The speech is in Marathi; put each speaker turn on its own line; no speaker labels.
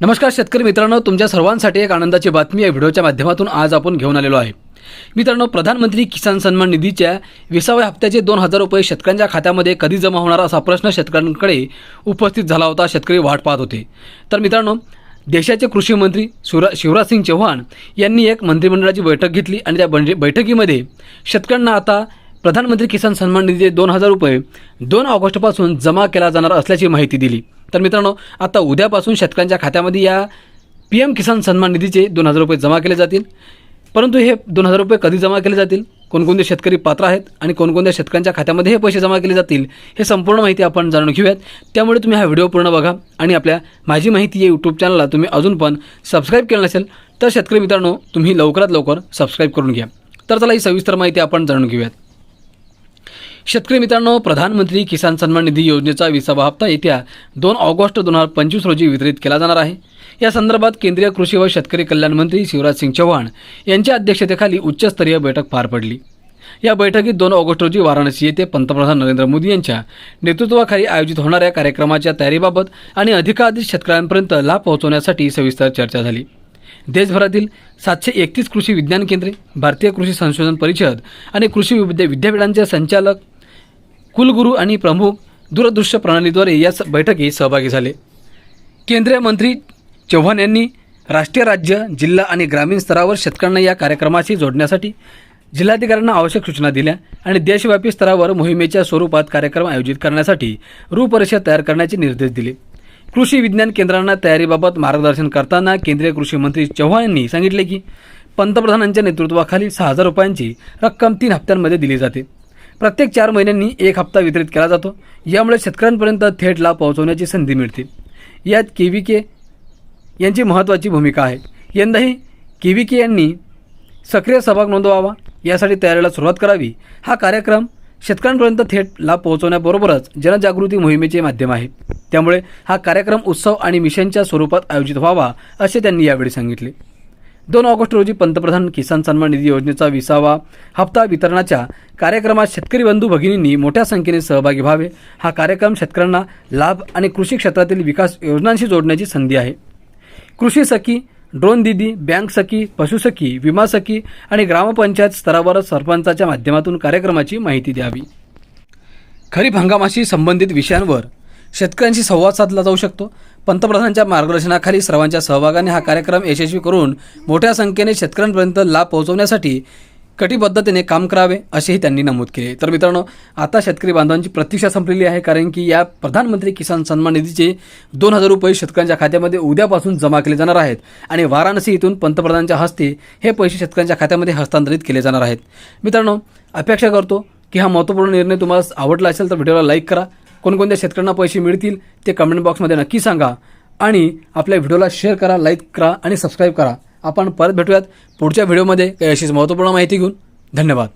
नमस्कार शेतकरी मित्रांनो तुमच्या सर्वांसाठी एक आनंदाची बातमी या व्हिडिओच्या माध्यमातून आज आपण घेऊन आलेलो आहे. मित्रांनो प्रधानमंत्री किसान सन्मान निधीच्या विसाव्या हप्त्याचे दोन हजार रुपये शेतकऱ्यांच्या खात्यामध्ये कधी जमा होणार असा प्रश्न शेतकऱ्यांकडे उपस्थित झाला होता शेतकरी वाट पाहत होते. तर मित्रांनो देशाचे कृषी मंत्री शिवरा शिवराजसिंग चौहान यांनी एक मंत्रिमंडळाची बैठक घेतली आणि त्या बंड बैठकीमध्ये शेतकऱ्यांना आता प्रधानमंत्री किसान सन्मान निधीचे दोन हजार रुपये दोन ऑगस्टपासून जमा केला जाणार असल्याची माहिती दिली. तर मित्रांनो आता उद्यापासून शेतकऱ्यांच्या खात्यामध्ये या पी एम किसान सन्मान निधीचे दोन हजार रुपये जमा केले जातील. परंतु हे दोन हजार रुपये कधी जमा केले जातील? कोणकोणते शेतकरी पात्र आहेत? आणि कोणकोणत्या शेतकऱ्यांच्या खात्यामध्ये हे पैसे जमा केले जातील? हे संपूर्ण माहिती आपण जाणून घेऊयात. त्यामुळे तुम्ही हा व्हिडिओ पूर्ण बघा आणि आपल्या माझी माहिती या यूट्यूब चॅनलला तुम्ही अजून पण सबस्क्राईब केलं नसेल तर शेतकरी मित्रांनो तुम्ही लवकरात लवकर सबस्क्राईब करून घ्या. तर चला ही सविस्तर माहिती आपण जाणून घेऊयात. शेतकरी मित्रांनो प्रधानमंत्री किसान सन्मान निधी योजनेचा विसावा हप्ता येत्या दोन ऑगस्ट दोन हजार पंचवीस रोजी वितरित केला जाणार आहे. या संदर्भात केंद्रीय कृषी व शेतकरी कल्याण मंत्री शिवराज सिंग चौहान यांच्या अध्यक्षतेखाली उच्चस्तरीय बैठक पार पडली. या बैठकीत दोन ऑगस्ट रोजी वाराणसी येथे पंतप्रधान नरेंद्र मोदी यांच्या नेतृत्वाखाली आयोजित होणाऱ्या कार्यक्रमाच्या तयारीबाबत आणि अधिकाधिक शेतकऱ्यांपर्यंत लाभ पोहोचवण्यासाठी सविस्तर चर्चा झाली. देशभरातील सातशे एकतीस कृषी विज्ञान केंद्रे भारतीय कृषी संशोधन परिषद आणि कृषी विद्या विद्यापीठांचे संचालक कुलगुरू आणि प्रमुख दूरदृश्य प्रणालीद्वारे या स- बैठकीत सहभागी झाले. केंद्रीय मंत्री चव्हाण यांनी राष्ट्रीय राज्य जिल्हा आणि ग्रामीण स्तरावर शेतकऱ्यांना या कार्यक्रमाशी जोडण्यासाठी जिल्हाधिकाऱ्यांना आवश्यक सूचना दिल्या आणि देशव्यापी स्तरावर मोहिमेच्या स्वरूपात कार्यक्रम आयोजित करण्यासाठी रूपरेषा तयार करण्याचे निर्देश दिले. कृषी विज्ञान केंद्रांना तयारीबाबत मार्गदर्शन करताना केंद्रीय कृषी मंत्री चव्हाण यांनी सांगितले की पंतप्रधानांच्या नेतृत्वाखाली सहा हजार रुपयांची रक्कम तीन हप्त्यांमध्ये दिली जाते. प्रत्येक चार महिन्यांनी एक हप्ता वितरित केला जातो. यामुळे शेतकऱ्यांपर्यंत थेट लाभ पोहोचवण्याची संधी मिळते. यात के व्ही के यांची महत्त्वाची भूमिका आहे. यंदाही के व्ही के यांनी सक्रिय सहभाग नोंदवावा यासाठी तयारीला सुरुवात करावी. हा कार्यक्रम शेतकऱ्यांपर्यंत थेट लाभ पोहोचवण्याबरोबरच जनजागृती मोहिमेचे माध्यम आहे. त्यामुळे हा कार्यक्रम उत्सव आणि मिशनच्या स्वरूपात आयोजित व्हावा असे त्यांनी यावेळी सांगितले. दोन ऑगस्ट रोजी पंतप्रधान किसान सन्मान निधी योजनेचा विसावा हप्ता वितरणाच्या कार्यक्रमात शेतकरी बंधू भगिनींनी मोठ्या संख्येने सहभागी व्हावे. हा कार्यक्रम शेतकऱ्यांना लाभ आणि कृषी क्षेत्रातील विकास योजनांशी जोडण्याची संधी आहे. कृषी सखी ड्रोन दिदी बँक सखी पशुसखी विमा सखी आणि ग्रामपंचायत स्तरावर सरपंचाच्या माध्यमातून कार्यक्रमाची माहिती द्यावी. खरीप हंगामाशी संबंधित विषयांवर शेतकऱ्यांशी संवाद साधला जाऊ शकतो. पंतप्रधानांच्या मार्गदर्शनाखाली सर्वांच्या सहभागाने हा कार्यक्रम यशस्वी करून मोठ्या संख्येने शेतकऱ्यांपर्यंत लाभ पोहोचवण्यासाठी कटिबद्धतेने काम करावे असेही त्यांनी नमूद केले. तर मित्रांनो आता शेतकरी बांधवांची प्रतीक्षा संपलेली आहे कारण की या प्रधानमंत्री किसान सन्मान निधीचे दोन हजार रुपये शेतकऱ्यांच्या खात्यामध्ये उद्यापासून जमा केले जाणार आहेत आणि वाराणसी इथून पंतप्रधानांच्या हस्ते हे पैसे शेतकऱ्यांच्या खात्यामध्ये हस्तांतरित केले जाणार आहेत. मित्रांनो अपेक्षा करतो की हा महत्त्वपूर्ण निर्णय तुम्हाला आवडला असेल तर व्हिडिओला लाईक करा कोणकोणत्या शेतकऱ्यांना पैसे मिळतील ते कमेंट बॉक्समध्ये नक्की सांगा. आणि आपल्या व्हिडिओला शेअर करा लाईक करा आणि सबस्क्राईब करा. आपण परत भेटूयात पुढच्या व्हिडिओमध्ये काही अशीच महत्त्वपूर्ण माहिती घेऊन. धन्यवाद.